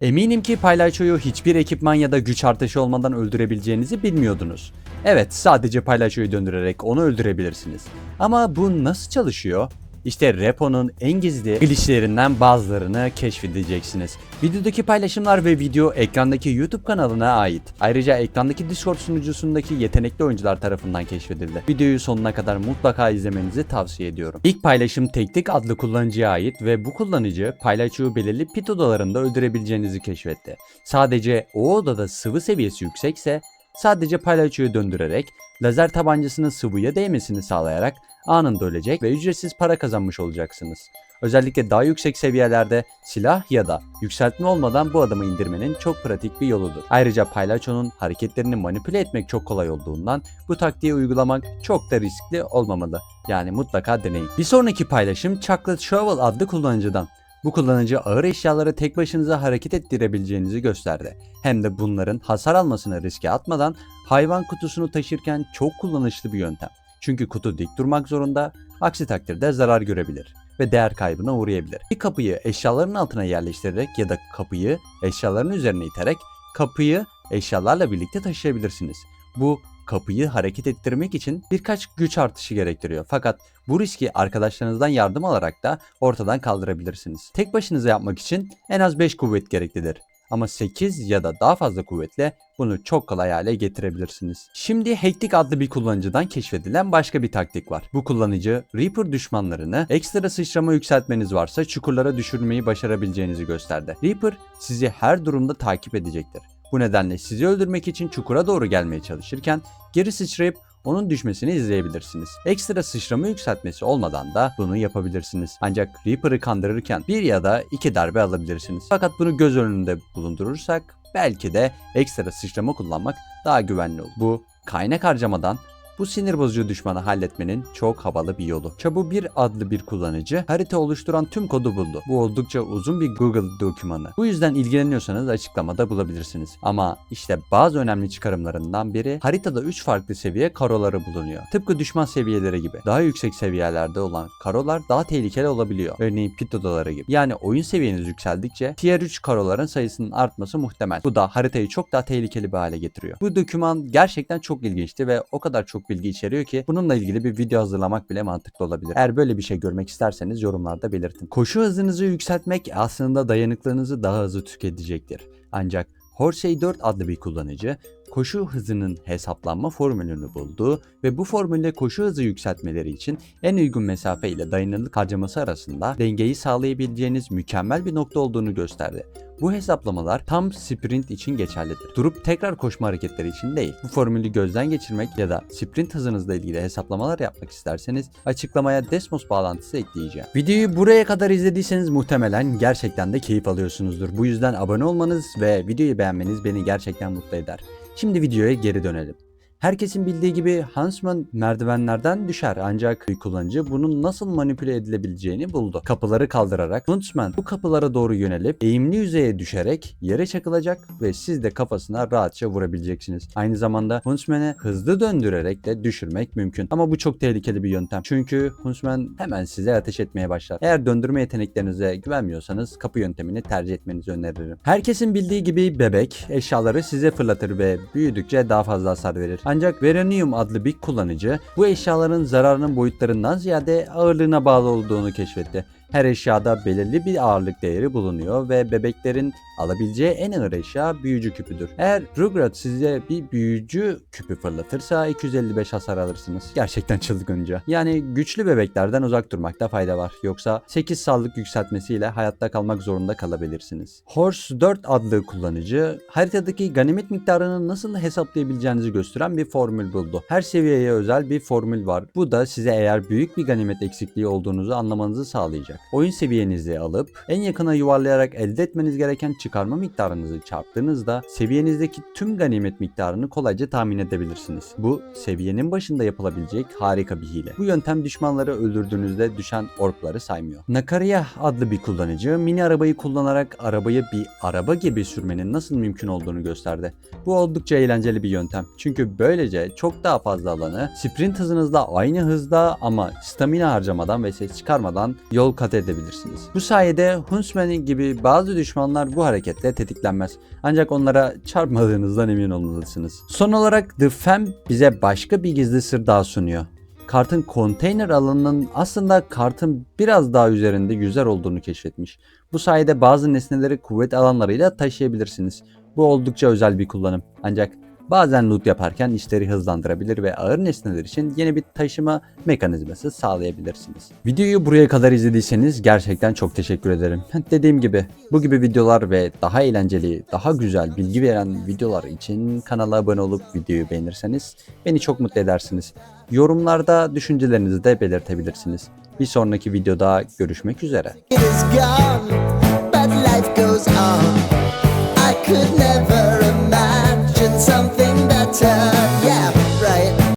Eminim ki Paylaşo'yu hiçbir ekipman ya da güç artışı olmadan öldürebileceğinizi bilmiyordunuz. Evet sadece Paylaşo'yu döndürerek onu öldürebilirsiniz. Ama bu nasıl çalışıyor? İşte Repo'nun en gizli glitchlerinden bazılarını keşfedeceksiniz. Videodaki paylaşımlar ve video ekrandaki YouTube kanalına ait. Ayrıca ekrandaki Discord sunucusundaki yetenekli oyuncular tarafından keşfedildi. Videoyu sonuna kadar mutlaka izlemenizi tavsiye ediyorum. İlk paylaşım Teknik adlı kullanıcıya ait ve bu kullanıcı paylaşığı belirli pit odalarında öldürebileceğinizi keşfetti. Sadece o odada sıvı seviyesi yüksekse sadece paylaşığı döndürerek lazer tabancasının sıvıya değmesini sağlayarak anında ölecek ve ücretsiz para kazanmış olacaksınız. Özellikle daha yüksek seviyelerde silah ya da yükseltme olmadan bu adamı indirmenin çok pratik bir yoludur. Ayrıca Paylaço'nun hareketlerini manipüle etmek çok kolay olduğundan bu taktiği uygulamak çok da riskli olmamalı. Yani mutlaka deneyin. Bir sonraki paylaşım Chocolate Shovel adlı kullanıcıdan. Bu kullanıcı ağır eşyaları tek başınıza hareket ettirebileceğinizi gösterdi. Hem de bunların hasar almasını riske atmadan hayvan kutusunu taşırken çok kullanışlı bir yöntem. Çünkü kutu dik durmak zorunda, aksi takdirde zarar görebilir ve değer kaybına uğrayabilir. Bir kapıyı eşyaların altına yerleştirerek ya da kapıyı eşyaların üzerine iterek kapıyı eşyalarla birlikte taşıyabilirsiniz. Bu kapıyı hareket ettirmek için birkaç güç artışı gerektiriyor. Fakat bu riski arkadaşlarınızdan yardım alarak da ortadan kaldırabilirsiniz. Tek başınıza yapmak için en az 5 kuvvet gereklidir. Ama 8 ya da daha fazla kuvvetle bunu çok kolay hale getirebilirsiniz. Şimdi Hektik adlı bir kullanıcıdan keşfedilen başka bir taktik var. Bu kullanıcı Reaper düşmanlarını ekstra sıçrama yükseltmeniz varsa çukurlara düşürmeyi başarabileceğinizi gösterdi. Reaper sizi her durumda takip edecektir. Bu nedenle sizi öldürmek için çukura doğru gelmeye çalışırken geri sıçrayıp onun düşmesini izleyebilirsiniz. Ekstra sıçrama yükseltmesi olmadan da bunu yapabilirsiniz. Ancak Reaper'ı kandırırken bir ya da iki darbe alabilirsiniz. Fakat bunu göz önünde bulundurursak belki de ekstra sıçrama kullanmak daha güvenli olur. Bu kaynak harcamadan bu sinir bozucu düşmanı halletmenin çok havalı bir yolu. Çabu bir adlı bir kullanıcı harita oluşturan tüm kodu buldu. Bu oldukça uzun bir Google dokümanı. Bu yüzden ilgileniyorsanız açıklamada bulabilirsiniz. Ama işte bazı önemli çıkarımlarından biri haritada 3 farklı seviye karoları bulunuyor. Tıpkı düşman seviyeleri gibi. Daha yüksek seviyelerde olan karolar daha tehlikeli olabiliyor. Örneğin pit odaları gibi. Yani oyun seviyeniz yükseldikçe tier 3 karoların sayısının artması muhtemel. Bu da haritayı çok daha tehlikeli bir hale getiriyor. Bu doküman gerçekten çok ilginçti ve o kadar çok bilgi içeriyor ki bununla ilgili bir video hazırlamak bile mantıklı olabilir. Eğer böyle bir şey görmek isterseniz yorumlarda belirtin. Koşu hızınızı yükseltmek aslında dayanıklılığınızı daha hızlı tüketecektir. Ancak Horsey 4 adlı bir kullanıcı koşu hızının hesaplanma formülünü buldu ve bu formülle koşu hızı yükseltmeleri için en uygun mesafe ile dayanıklılık harcaması arasında dengeyi sağlayabileceğiniz mükemmel bir nokta olduğunu gösterdi. Bu hesaplamalar tam sprint için geçerlidir. Durup tekrar koşma hareketleri için değil. Bu formülü gözden geçirmek ya da sprint hızınızla ilgili hesaplamalar yapmak isterseniz açıklamaya Desmos bağlantısı ekleyeceğim. Videoyu buraya kadar izlediyseniz muhtemelen gerçekten de keyif alıyorsunuzdur. Bu yüzden abone olmanız ve videoyu beğenmeniz beni gerçekten mutlu eder. Şimdi videoya geri dönelim. Herkesin bildiği gibi Huntsman merdivenlerden düşer ancak bir kullanıcı bunun nasıl manipüle edilebileceğini buldu. Kapıları kaldırarak Huntsman bu kapılara doğru yönelip eğimli yüzeye düşerek yere çakılacak ve siz de kafasına rahatça vurabileceksiniz. Aynı zamanda Huntsman'ı hızlı döndürerek de düşürmek mümkün. Ama bu çok tehlikeli bir yöntem. Çünkü Huntsman hemen size ateş etmeye başlar. Eğer döndürme yeteneklerinize güvenmiyorsanız kapı yöntemini tercih etmenizi öneririm. Herkesin bildiği gibi bebek eşyaları size fırlatır ve büyüdükçe daha fazla hasar verir. Ancak Verenium adlı bir kullanıcı bu eşyaların zararının boyutlarından ziyade ağırlığına bağlı olduğunu keşfetti. Her eşyada belirli bir ağırlık değeri bulunuyor ve bebeklerin alabileceği en ağır eşya büyücü küpüdür. Eğer Rugrat size bir büyücü küpü fırlatırsa 255 hasar alırsınız. Gerçekten çılgınca. Yani güçlü bebeklerden uzak durmakta fayda var. Yoksa 8 sağlık yükseltmesiyle hayatta kalmak zorunda kalabilirsiniz. Horse 4 adlı kullanıcı haritadaki ganimet miktarını nasıl hesaplayabileceğinizi gösteren bir formül buldu. Her seviyeye özel bir formül var. Bu da size eğer büyük bir ganimet eksikliği olduğunuzu anlamanızı sağlayacak. Oyun seviyenizi alıp en yakına yuvarlayarak elde etmeniz gereken çıkarma miktarınızı çarptığınızda seviyenizdeki tüm ganimet miktarını kolayca tahmin edebilirsiniz. Bu seviyenin başında yapılabilecek harika bir hile. Bu yöntem düşmanları öldürdüğünüzde düşen orkları saymıyor. Nakariya adlı bir kullanıcı mini arabayı kullanarak arabayı bir araba gibi sürmenin nasıl mümkün olduğunu gösterdi. Bu oldukça eğlenceli bir yöntem. Çünkü böylece çok daha fazla alanı sprint hızınızla aynı hızda ama stamina harcamadan ve ses çıkarmadan yol kat rahat edebilirsiniz. Bu sayede Huntsman gibi bazı düşmanlar bu hareketle tetiklenmez. Ancak onlara çarpmadığınızdan emin olmalısınız. Son olarak The Fem bize başka bir gizli sır daha sunuyor. Kartın konteyner alanının aslında kartın biraz daha üzerinde yüzer olduğunu keşfetmiş. Bu sayede bazı nesneleri kuvvet alanlarıyla taşıyabilirsiniz. Bu oldukça özel bir kullanım. Ancak bazen loot yaparken işleri hızlandırabilir ve ağır nesneler için yeni bir taşıma mekanizması sağlayabilirsiniz. Videoyu buraya kadar izlediyseniz gerçekten çok teşekkür ederim. Dediğim gibi bu gibi videolar ve daha eğlenceli, daha güzel bilgi veren videolar için kanala abone olup videoyu beğenirseniz beni çok mutlu edersiniz. Yorumlarda düşüncelerinizi de belirtebilirsiniz. Bir sonraki videoda görüşmek üzere. It is gone, but life goes on. I could never time.